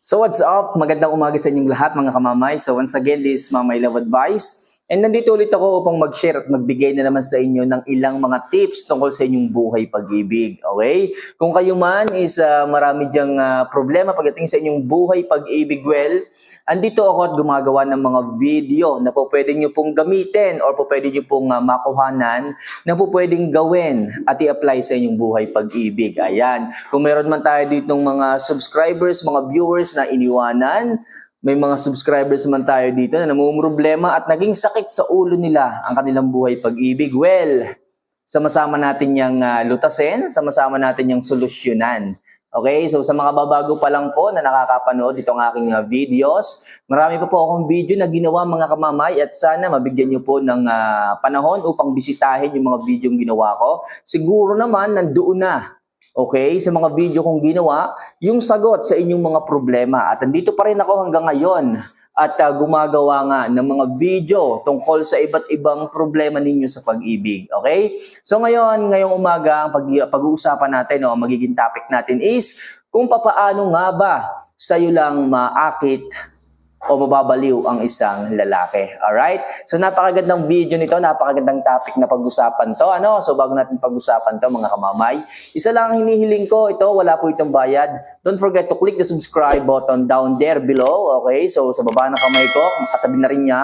So what's up? Magandang umaga sa inyong lahat mga kamamay. So once again, this is Mamay Love Advice. And nandito ulit ako upang mag-share at magbigay na naman sa inyo ng ilang mga tips tungkol sa inyong buhay pag-ibig. Okay? Kung kayo man is ah, marami diyang ah, problema pagdating sa inyong buhay pag-ibig, well, andito ako at gumagawa ng mga video na po pwede nyo pong gamitin or po pwede nyo pong ah, makuhanan na po pwedeng gawin at i-apply sa inyong buhay pag-ibig. Ayan. Kung meron man tayo ditong mga subscribers, mga viewers na iniwanan, may mga subscribers man tayo dito na namumroblema at naging sakit sa ulo nila ang kanilang buhay pag-ibig. Well, sama-sama natin yung ah, lutasin, sama-sama natin yung solusyonan. Okay, so sa mga babago pa lang po na nakakapanood itong aking ah, videos, marami pa po akong video na ginawa mga kamamay at sana mabigyan niyo po ng ah, panahon upang bisitahin yung mga video ginawa ko. Siguro naman nandoon na Okay, sa mga video kong ginawa, yung sagot sa inyong mga problema. At andito pa rin ako hanggang ngayon at ah, gumagawa nga ng mga video tungkol sa iba't ibang problema ninyo sa pag-ibig. Okay? So ngayon, ngayong umaga, ang pag- pag-uusapan natin o magiging topic natin is kung papaano nga ba sa'yo lang maakit o mababaliw ang isang lalaki. Alright? So napakagandang video nito, napakagandang topic na pag-usapan to. Ano? So bago natin pag-usapan to mga kamamay, isa lang ang hinihiling ko, ito wala po itong bayad. Don't forget to click the subscribe button down there below. Okay? So sa baba ng kamay ko, katabi na rin niya,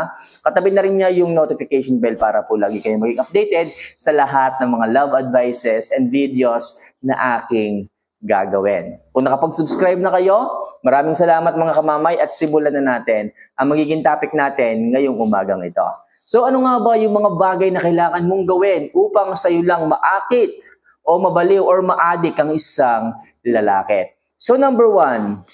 katabi na rin niya yung notification bell para po lagi kayo maging updated sa lahat ng mga love advices and videos na aking gagawin. Kung nakapag-subscribe na kayo, maraming salamat mga kamamay at simulan na natin ang magiging topic natin ngayong umagang ito. So ano nga ba yung mga bagay na kailangan mong gawin upang sa'yo lang maakit o mabaliw or maadik ang isang lalaki? So number one,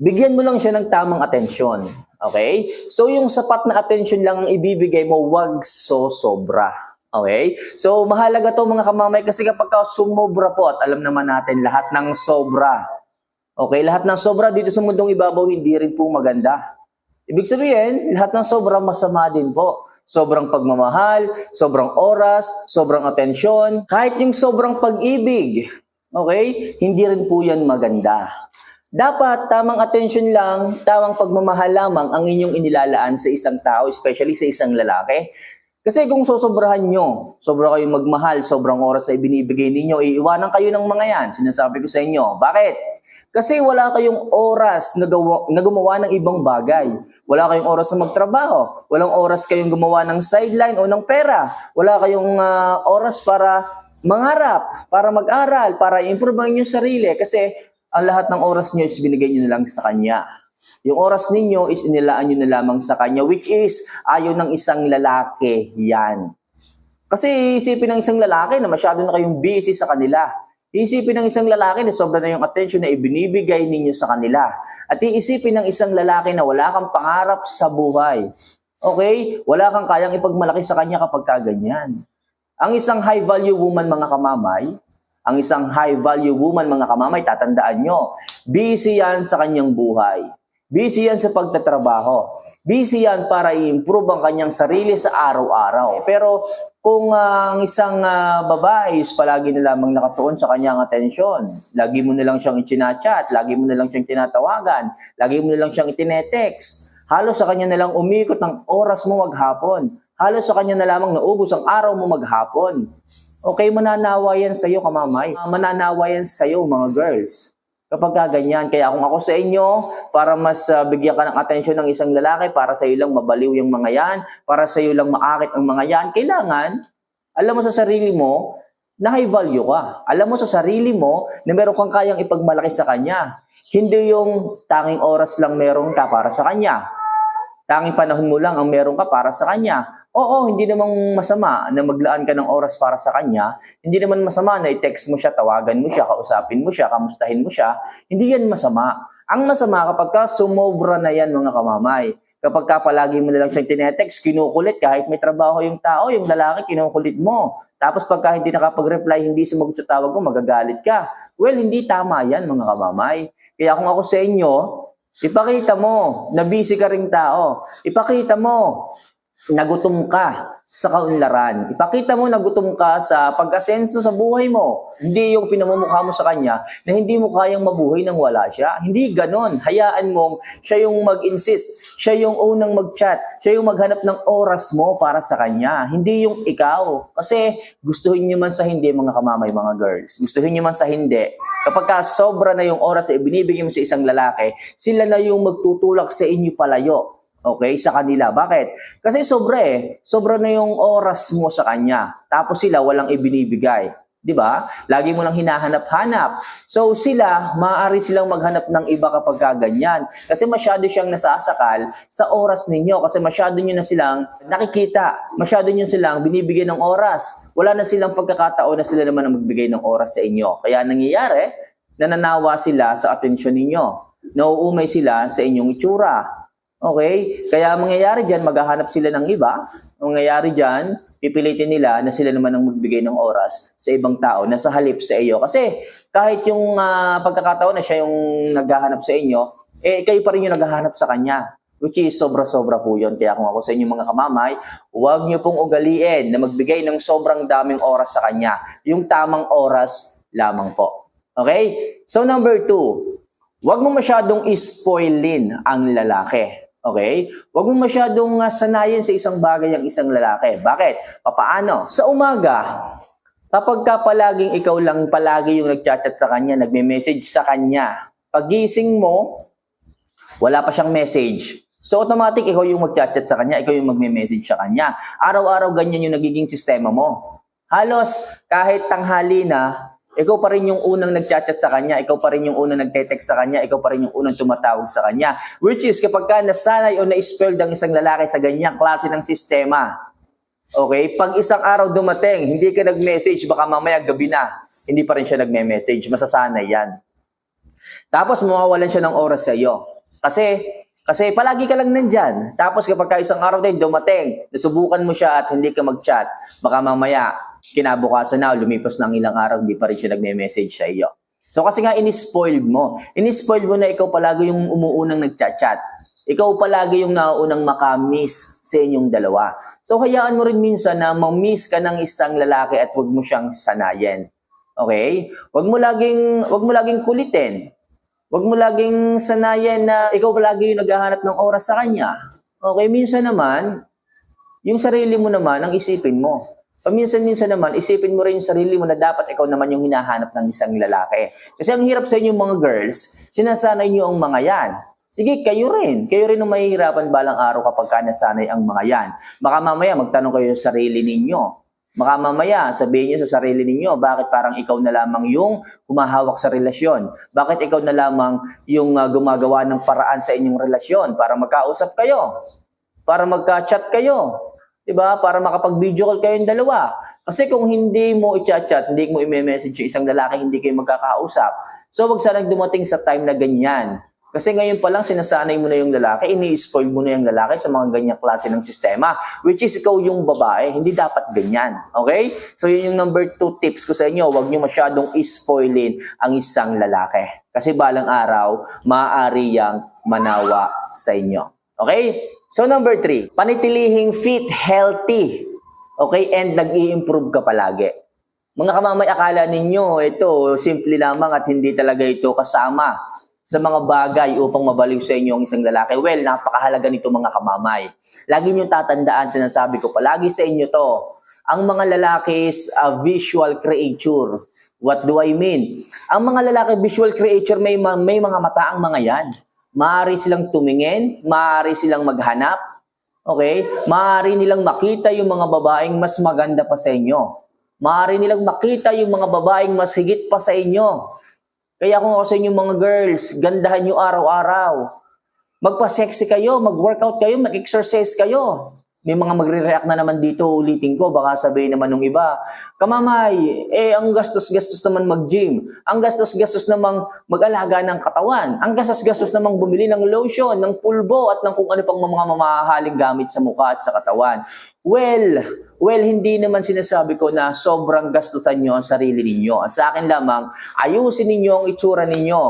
bigyan mo lang siya ng tamang atensyon. Okay? So yung sapat na atensyon lang ang ibibigay mo, wag so sobra. Okay? So, mahalaga to mga kamamay kasi kapag ka sumobra po at alam naman natin lahat ng sobra. Okay? Lahat ng sobra dito sa mundong ibabaw hindi rin po maganda. Ibig sabihin, lahat ng sobra masama din po. Sobrang pagmamahal, sobrang oras, sobrang atensyon, kahit yung sobrang pag-ibig. Okay? Hindi rin po yan maganda. Dapat tamang atensyon lang, tamang pagmamahal lamang ang inyong inilalaan sa isang tao, especially sa isang lalaki. Kasi kung sosobrahan nyo, sobra kayong magmahal, sobrang oras na ibinibigay ninyo, iiwanan kayo ng mga yan. Sinasabi ko sa inyo. Bakit? Kasi wala kayong oras na, gawa, na gumawa ng ibang bagay. Wala kayong oras na magtrabaho. Walang oras kayong gumawa ng sideline o ng pera. Wala kayong ah, oras para mangarap, para mag-aral, para improve ang inyong sarili. Kasi ang lahat ng oras nyo is binigay nyo na lang sa Kanya. Yung oras ninyo is inilaan nyo na lamang sa kanya, which is ayaw ng isang lalaki yan. Kasi isipin ng isang lalaki na masyado na kayong busy sa kanila. Isipin ng isang lalaki na sobra na yung attention na ibinibigay ninyo sa kanila. At iisipin ng isang lalaki na wala kang pangarap sa buhay. Okay? Wala kang kayang ipagmalaki sa kanya kapag kaganyan. Ang isang high value woman mga kamamay, ang isang high value woman mga kamamay, tatandaan nyo, busy yan sa kanyang buhay. Busy yan sa pagtatrabaho. Busy yan para i-improve ang kanyang sarili sa araw-araw. Pero kung ah, ang isang ah, babae is palagi na lamang nakatuon sa kanyang atensyon, lagi mo na lang siyang chinachat, lagi mo na lang siyang tinatawagan, lagi mo na lang siyang itinetext, halos sa kanya na lang umikot ng oras mo maghapon, halos sa kanya na lamang naubos ang araw mo maghapon. Okay, mananawa yan sa'yo, kamamay. Ah, Mananawa yan sa'yo, mga girls. Kapag ka ganyan, kaya kung ako sa inyo, para mas ah, bigyan ka ng atensyon ng isang lalaki, para sa iyo lang mabaliw yung mga yan, para sa iyo lang maakit ang mga yan, kailangan, alam mo sa sarili mo, na high value ka. Alam mo sa sarili mo, na meron kang kayang ipagmalaki sa kanya. Hindi yung tanging oras lang meron ka para sa kanya. Tanging panahon mo lang ang meron ka para sa kanya. Oo, hindi namang masama na maglaan ka ng oras para sa kanya. Hindi naman masama na i-text mo siya, tawagan mo siya, kausapin mo siya, kamustahin mo siya. Hindi yan masama. Ang masama kapag ka sumobra na yan mga kamamay. Kapag ka palagi mo na lang siyang tinetext, kinukulit kahit may trabaho yung tao, yung lalaki kinukulit mo. Tapos pagka hindi nakapag-reply, hindi sumagot sa tawag mo, magagalit ka. Well, hindi tama yan mga kamamay. Kaya kung ako sa inyo, ipakita mo na busy ka ring tao. Ipakita mo nagutom ka sa kaunlaran. Ipakita mo nagutom ka sa pag-asenso sa buhay mo. Hindi yung pinamumukha mo sa kanya na hindi mo kayang mabuhay nang wala siya. Hindi ganon. Hayaan mong siya yung mag-insist. Siya yung unang mag-chat. Siya yung maghanap ng oras mo para sa kanya. Hindi yung ikaw. Kasi gustuhin niyo man sa hindi mga kamamay mga girls. Gustuhin niyo man sa hindi. Kapag ka sobra na yung oras na ibinibigay mo sa isang lalaki, sila na yung magtutulak sa inyo palayo. Okay, sa kanila. Bakit? Kasi sobra eh. Sobra na yung oras mo sa kanya. Tapos sila walang ibinibigay. 'Di ba? Lagi mo lang hinahanap-hanap. So sila, maaari silang maghanap ng iba kapag ka ganyan. Kasi masyado siyang nasasakal sa oras ninyo. Kasi masyado nyo na silang nakikita. Masyado nyo silang binibigyan ng oras. Wala na silang pagkakataon na sila naman ang magbigay ng oras sa inyo. Kaya nangyayari, nananawa sila sa atensyon ninyo. Nauumay sila sa inyong itsura. Okay? Kaya ang mangyayari dyan, maghahanap sila ng iba. Ang mangyayari dyan, pipilitin nila na sila naman ang magbigay ng oras sa ibang tao na sa halip sa iyo. Kasi kahit yung ah, pagkakataon na siya yung naghahanap sa inyo, eh kayo pa rin yung naghahanap sa kanya. Which is sobra-sobra po yun. Kaya kung ako sa inyo mga kamamay, huwag niyo pong ugaliin na magbigay ng sobrang daming oras sa kanya. Yung tamang oras lamang po. Okay? So number two, huwag mo masyadong ispoilin ang lalaki. Okay? Huwag mo masyadong uh, sanayin sa isang bagay ang isang lalaki. Bakit? Papaano? Sa umaga, kapag ka palaging ikaw lang palagi yung nagchat-chat sa kanya, nagme-message sa kanya, pagising mo, wala pa siyang message. So automatic ikaw yung magchat-chat sa kanya, ikaw yung magme-message sa kanya. Araw-araw ganyan yung nagiging sistema mo. Halos kahit tanghali na, ikaw pa rin yung unang nagchat-chat sa kanya, ikaw pa rin yung unang nagte-text sa kanya, ikaw pa rin yung unang tumatawag sa kanya. Which is kapag ka nasanay o na-spelled ang isang lalaki sa ganyang klase ng sistema, okay, pag isang araw dumating, hindi ka nag-message, baka mamaya gabi na, hindi pa rin siya nagme-message, masasanay yan. Tapos mawawalan siya ng oras sa iyo. Kasi kasi palagi ka lang nandyan. Tapos kapag ka isang araw din dumating, nasubukan mo siya at hindi ka mag-chat, baka mamaya kinabukasan na, lumipas na ang ilang araw, hindi pa rin siya nagme-message sa iyo. So kasi nga inispoiled mo. Inispoiled mo na ikaw palagi yung umuunang nagchat-chat. Ikaw palagi yung nauunang makamiss sa inyong dalawa. So hayaan mo rin minsan na ma-miss ka ng isang lalaki at wag mo siyang sanayin. Okay? Wag mo laging wag mo laging kulitin. Wag mo laging sanayin na ikaw palagi yung naghahanap ng oras sa kanya. Okay, minsan naman, yung sarili mo naman ang isipin mo. Paminsan-minsan naman, isipin mo rin yung sarili mo na dapat ikaw naman yung hinahanap ng isang lalaki. Kasi ang hirap sa inyo mga girls, sinasanay nyo ang mga yan. Sige, kayo rin. Kayo rin ang mahihirapan balang araw kapag ka nasanay ang mga yan. Baka mamaya magtanong kayo sa sarili ninyo. Baka mamaya sabihin niyo sa sarili ninyo, bakit parang ikaw na lamang yung humahawak sa relasyon? Bakit ikaw na lamang yung uh, gumagawa ng paraan sa inyong relasyon para magkausap kayo? Para magka-chat kayo? 'Di ba? Para makapag-video call kayong dalawa. Kasi kung hindi mo i-chat-chat, hindi mo i-message yung isang lalaki, hindi kayo magkakausap. So wag sanang dumating sa time na ganyan. Kasi ngayon pa lang sinasanay mo na yung lalaki, ini-spoil mo na yung lalaki sa mga ganyang klase ng sistema. Which is ikaw yung babae, hindi dapat ganyan. Okay? So yun yung number two tips ko sa inyo, huwag nyo masyadong ispoilin ang isang lalaki. Kasi balang araw, maaari yang manawa sa inyo. Okay? So number three, panitilihing fit, healthy. Okay? And nag-i-improve ka palagi. Mga kamamay, akala ninyo, ito, simple lamang at hindi talaga ito kasama sa mga bagay upang mabaliw sa inyo ang isang lalaki. Well, napakahalaga nito mga kamamay. Lagi niyong tatandaan, sinasabi ko palagi sa inyo to, ang mga lalaki is a visual creature. What do I mean? Ang mga lalaki visual creature, may, may mga mata ang mga yan. Maaari silang tumingin, maaari silang maghanap, okay? Maaari nilang makita yung mga babaeng mas maganda pa sa inyo. Maaari nilang makita yung mga babaeng mas higit pa sa inyo. Kaya kung ako sa inyo mga girls, gandahan nyo araw-araw. Magpa-sexy kayo, mag-workout kayo, mag-exercise kayo. May mga magre-react na naman dito, ulitin ko, baka sabihin naman ng iba, kamamay, eh ang gastos-gastos naman mag-gym, ang gastos-gastos namang mag-alaga ng katawan, ang gastos-gastos namang bumili ng lotion, ng pulbo, at ng kung ano pang mga mamahaling gamit sa mukha at sa katawan. Well, well, hindi naman sinasabi ko na sobrang gastusan nyo ang sarili ninyo. Sa akin lamang, ayusin ninyo ang itsura ninyo.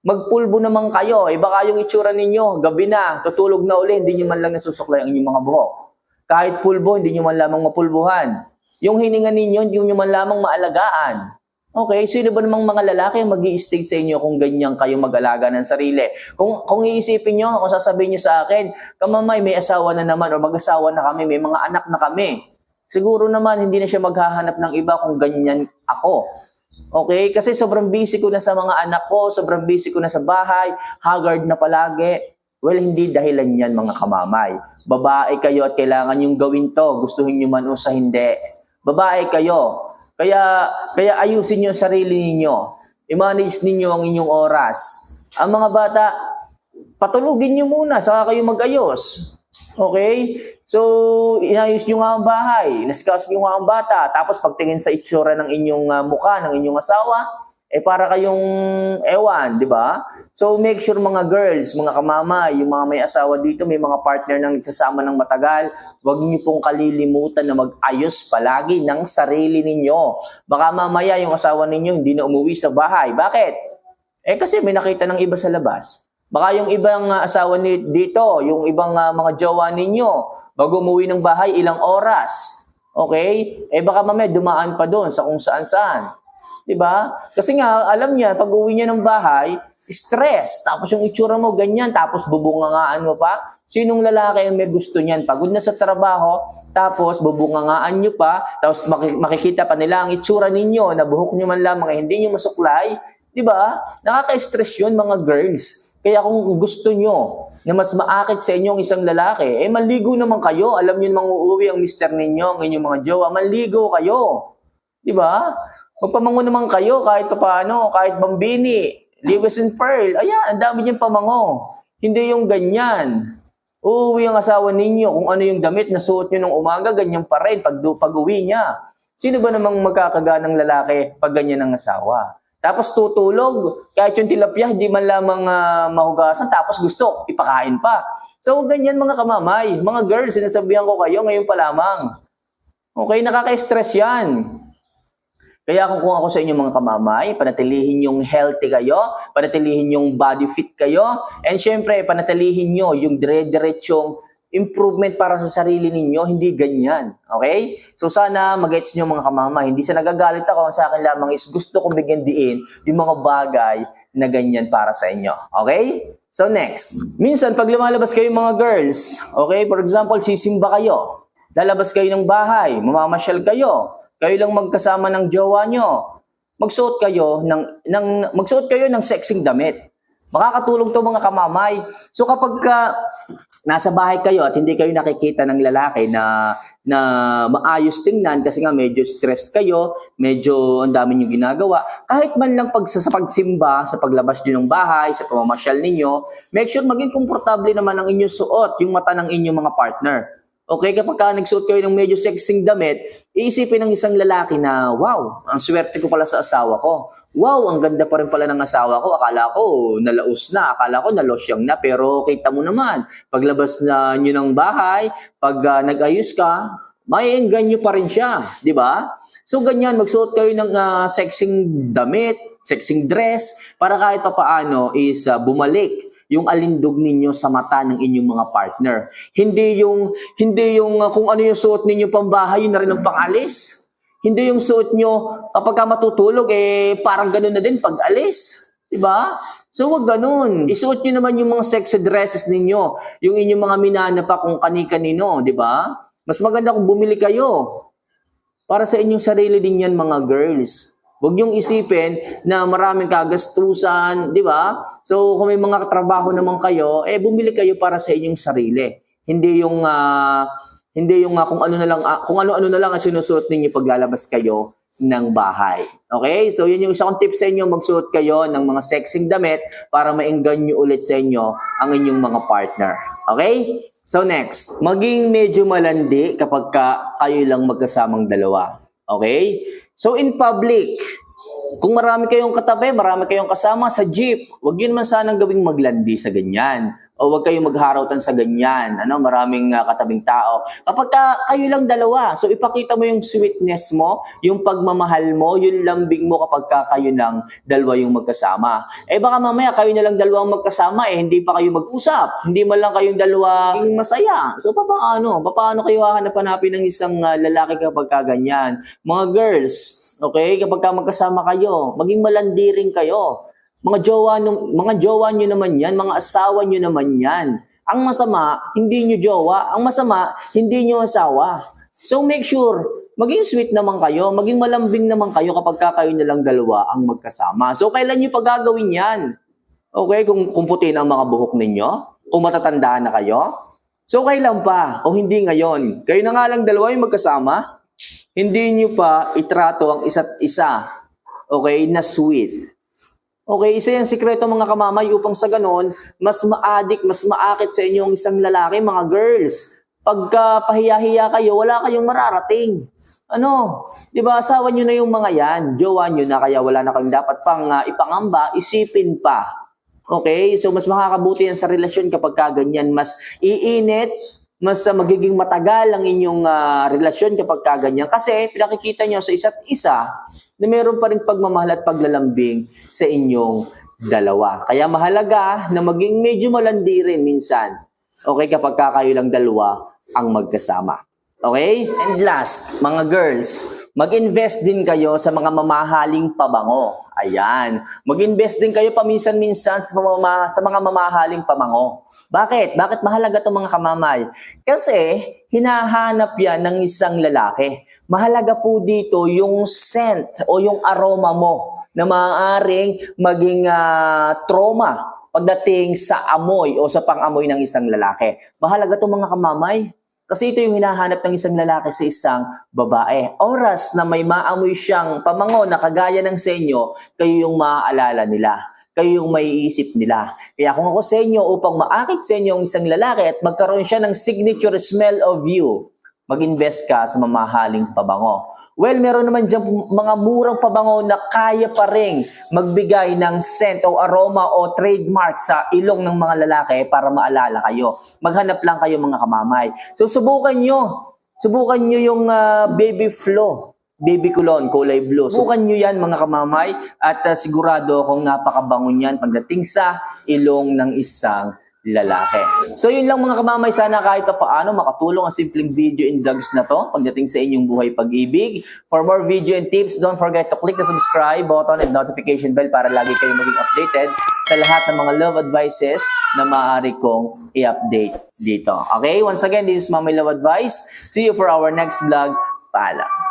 Magpulbo naman kayo. Baka yung itsura ninyo, gabi na, tutulog na uli, hindi nyo man lang nasusuklay ang inyong mga buhok. Kahit pulbo, hindi nyo man lamang mapulbuhan. Yung hininga ninyo, hindi nyo man lamang maalagaan. Okay, sino ba namang mga lalaki mag stay sa inyo kung ganyan kayo mag-alaga ng sarili? Kung, kung iisipin nyo, kung sasabihin nyo sa akin, kamamay, may asawa na naman o mag-asawa na kami, may mga anak na kami. Siguro naman, hindi na siya maghahanap ng iba kung ganyan ako. Okay? Kasi sobrang busy ko na sa mga anak ko, sobrang busy ko na sa bahay, haggard na palagi. Well, hindi dahilan yan mga kamamay. Babae kayo at kailangan yung gawin to. Gustuhin nyo man o sa hindi. Babae kayo. Kaya, kaya ayusin nyo ang sarili ninyo. I-manage ninyo ang inyong oras. Ang mga bata, patulugin nyo muna, saka kayo mag-ayos. Okay? So, inayos nyo nga ang bahay, nasikas nyo nga ang bata, tapos pagtingin sa itsura ng inyong ah, mukha, ng inyong asawa, eh para kayong ewan, di ba? So, make sure mga girls, mga kamama, yung mga may asawa dito, may mga partner nang nagsasama ng matagal, huwag niyo pong kalilimutan na mag-ayos palagi ng sarili ninyo. Baka mamaya yung asawa ninyo hindi na umuwi sa bahay. Bakit? Eh kasi may nakita ng iba sa labas. Baka yung ibang ah, asawa ni dito, yung ibang ah, mga jowa ninyo, bago umuwi ng bahay, ilang oras. Okay? Eh baka mamaya dumaan pa doon sa kung saan-saan. 'Di ba? Kasi nga, alam niya, pag uwi niya ng bahay, stress. Tapos yung itsura mo, ganyan. Tapos bubungangaan mo pa. Sinong lalaki ang may gusto niyan? Pagod na sa trabaho, tapos bubungangaan nyo pa, tapos maki- makikita pa nila ang itsura ninyo, na buhok nyo man lamang, eh, hindi nyo masuklay. Di ba? Nakaka-stress yun, mga girls. Kaya kung gusto nyo na mas maakit sa inyong isang lalaki, eh maligo naman kayo. Alam nyo namang uuwi ang mister ninyo, ang inyong mga jowa, maligo kayo. Di ba? Magpamango naman kayo kahit paano, kahit bambini, Lewis and Pearl. Ayan, ang dami niyang pamango. Hindi yung ganyan. Uuwi ang asawa ninyo kung ano yung damit na suot nyo nung umaga, ganyan pa rin pag, pag uwi niya. Sino ba namang magkakaganang lalaki pag ganyan ang asawa? Tapos tutulog, kahit yung tilapia, hindi man lamang ah, mahugasan, tapos gusto, ipakain pa. So ganyan mga kamamay, mga girls, sinasabihan ko kayo ngayon pa lamang. Okay, nakaka-stress yan. Kaya kung, kung ako sa inyo mga kamamay, panatilihin yung healthy kayo, panatilihin yung body fit kayo, and syempre, panatilihin nyo yung dire-diretsong improvement para sa sarili ninyo, hindi ganyan. Okay? So sana mag-gets nyo mga kamamay, hindi sa nagagalit ako, sa akin lamang is gusto kong bigyan diin yung mga bagay na ganyan para sa inyo. Okay? So next, minsan pag lumalabas kayo mga girls, okay, for example, sisimba kayo, lalabas kayo ng bahay, mamamasyal kayo, kayo lang magkasama ng jowa nyo, magsuot kayo ng, ng magsuot kayo ng sexing damit. Makakatulong to mga kamamay. So kapag ka, nasa bahay kayo at hindi kayo nakikita ng lalaki na na maayos tingnan kasi nga medyo stressed kayo, medyo ang dami niyo ginagawa, kahit man lang pag sa, pagsimba, sa paglabas niyo ng bahay, sa pamamasyal ninyo, make sure maging komportable naman ang inyong suot, yung mata ng inyong mga partner. Okay, kapag ka nagsuot kayo ng medyo sexing damit, iisipin ng isang lalaki na, wow, ang swerte ko pala sa asawa ko. Wow, ang ganda pa rin pala ng asawa ko. Akala ko nalaos na, akala ko nalosyang na. Pero kita mo naman, paglabas na nyo ng bahay, pag ah, nag-ayos ka, may engganyo pa rin siya, di ba? So ganyan, magsuot kayo ng ah, sexing damit, sexing dress, para kahit papaano is ah, bumalik yung alindog ninyo sa mata ng inyong mga partner. Hindi yung hindi yung uh, kung ano yung suot ninyo pambahay, yun na rin ang pangalis. Hindi yung suot nyo kapag ka matutulog, eh parang ganun na din pag alis. Diba? So wag ganun. Isuot nyo naman yung mga sexy dresses ninyo. Yung inyong mga minana pa kung kani-kanino. Diba? Mas maganda kung bumili kayo. Para sa inyong sarili din yan mga girls. Huwag niyong isipin na maraming kagastusan, di ba? So, kung may mga trabaho naman kayo, eh bumili kayo para sa inyong sarili. Hindi yung ah, hindi yung ah, kung ano na lang ah, kung ano-ano na lang ang sinusuot ninyo paglalabas kayo ng bahay. Okay? So, yun yung isa kong tip sa inyo, magsuot kayo ng mga sexing damit para maengganyo ulit sa inyo ang inyong mga partner. Okay? So, next, maging medyo malandi kapag ka kayo lang magkasamang dalawa. Okay? So, in public, kung marami kayong katabi, marami kayong kasama sa jeep, huwag yun man sanang gawing maglandi sa ganyan. O huwag kayong magharautan sa ganyan. Ano, maraming ah, katabing tao. Kapag ka, kayo lang dalawa, so ipakita mo yung sweetness mo, yung pagmamahal mo, yung lambing mo kapag ka kayo lang dalawa yung magkasama. Eh baka mamaya kayo na lang dalawang magkasama eh, hindi pa kayo mag-usap. Hindi man lang kayong dalawa masaya. So papaano? Papaano kayo hahanap-hanapin ng isang ah, lalaki kapag ka ganyan? Mga girls, okay, kapag ka magkasama kayo, maging malandi rin kayo. Mga jowa, nung, mga jowa nyo naman yan, mga asawa nyo naman yan. Ang masama, hindi nyo jowa. Ang masama, hindi nyo asawa. So make sure, maging sweet naman kayo, maging malambing naman kayo kapag ka kayo na lang dalawa ang magkasama. So kailan nyo pagagawin yan? Okay, kung kumputin ang mga buhok ninyo, kung matatandaan na kayo, so kailan pa? Kung hindi ngayon, kayo na nga lang dalawa yung magkasama, hindi nyo pa itrato ang isa't isa, okay, na sweet. Okay, isa yung sikreto mga kamamay upang sa ganon, mas maadik, mas maakit sa inyong isang lalaki, mga girls. Pagka pahiya-hiya kayo, wala kayong mararating. Ano? 'Di ba asawa niyo na yung mga 'yan, jowa niyo na kaya wala na kayong dapat pang ah, ipangamba, isipin pa. Okay? So mas makakabuti yan sa relasyon kapag ka ganyan, mas iinit, mas ah, magiging matagal ang inyong ah, relasyon kapag ka ganyan kasi pinakikita niyo sa isa't isa na meron pa rin pagmamahal at paglalambing sa inyong dalawa. Kaya mahalaga na maging medyo malandi rin minsan. Okay, kapag ka kayo lang dalawa ang magkasama. Okay? And last, mga girls, mag-invest din kayo sa mga mamahaling pabango. Ayan. Mag-invest din kayo paminsan-minsan sa, mamama, sa mga mamahaling pabango. Bakit? Bakit mahalaga itong mga kamamay? Kasi hinahanap yan ng isang lalaki. Mahalaga po dito yung scent o yung aroma mo na maaaring maging ah, trauma pagdating sa amoy o sa pang-amoy ng isang lalaki. Mahalaga itong mga kamamay. Kasi ito yung hinahanap ng isang lalaki sa isang babae. Oras na may maamoy siyang pamango na kagaya ng sa inyo, kayo yung maaalala nila. Kayo yung maiisip nila. Kaya kung ako sa upang maakit sa inyo ang isang lalaki at magkaroon siya ng signature smell of you, mag-invest ka sa mamahaling pabango. Well, meron naman dyan mga murang pabango na kaya pa rin magbigay ng scent o aroma o trademark sa ilong ng mga lalaki para maalala kayo. Maghanap lang kayo mga kamamay. So subukan nyo. Subukan nyo yung ah, baby flow. Baby cologne, kulay blue. Subukan nyo yan mga kamamay at ah, sigurado akong napakabango niyan pagdating sa ilong ng isang lalaki. So yun lang mga kamamay, sana kahit pa paano makatulong ang simpleng video and vlogs na to pagdating sa inyong buhay pag-ibig. For more video and tips, don't forget to click the subscribe button and notification bell para lagi kayong maging updated sa lahat ng mga love advices na maaari kong i-update dito. Okay? Once again, this is Mami Love Advice. See you for our next vlog. Paalam.